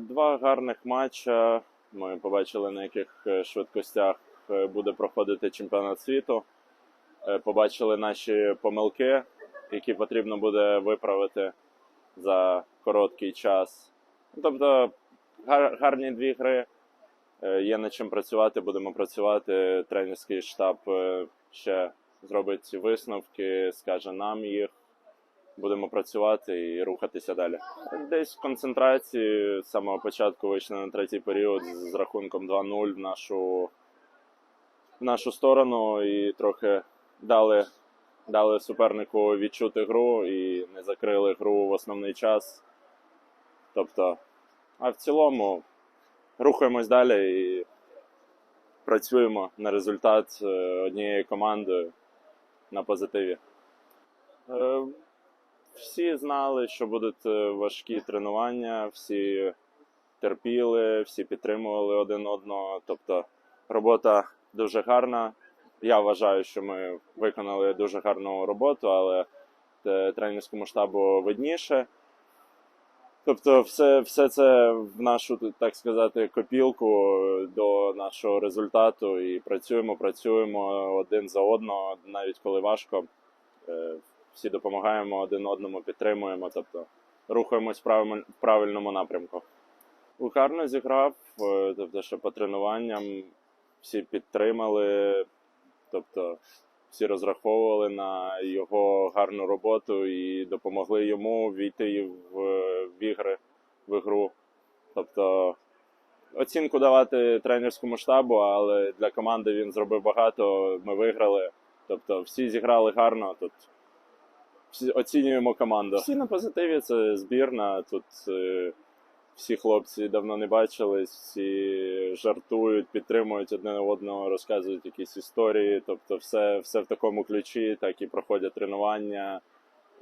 Два гарних матча. Ми побачили, на яких е, швидкостях е, буде проходити чемпіонат світу. Е, Побачили наші помилки, які потрібно буде виправити за короткий час. Тобто гарні дві гри. Є над чим працювати, будемо працювати. Тренерський штаб ще зробить висновки, скаже нам їх. Будемо працювати і рухатися далі. Десь в концентрації з самого початку вийшли на третій період з рахунком 2-0 в нашу, в нашу сторону і трохи дали, дали супернику відчути гру і не закрили гру в основний час. Тобто, а в цілому рухаємось далі і працюємо на результат е, однією командою на позитиві. Е, Всі знали, що будуть е, важкі тренування, всі терпіли, всі підтримували один одного. Тобто робота дуже гарна. Я вважаю, що ми виконали дуже гарну роботу, але е, тренерському штабу видніше. Тобто, все, все це в нашу, так сказати, копілку до нашого результату і працюємо, працюємо один за одного, навіть коли важко. Всі допомагаємо один одному, підтримуємо, тобто рухаємось в правильному, напрямку. Гарно зіграв, е, тобто, що по тренуванням всі підтримали, тобто всі розраховували на його гарну роботу і допомогли йому війти в, в ігри, в ігру. Тобто оцінку давати тренерському штабу, але для команди він зробив багато. Ми виграли. Тобто всі зіграли гарно. Тут оцінюємо команду. Всі на позитиві, це збірна. Тут е, всі хлопці давно не бачились, всі жартують, підтримують одне одного, розказують якісь історії. Тобто, все, все в такому ключі, так і проходять тренування,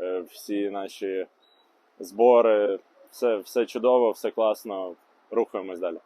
е, всі наші збори. Все, все чудово, все класно. Рухаємось далі.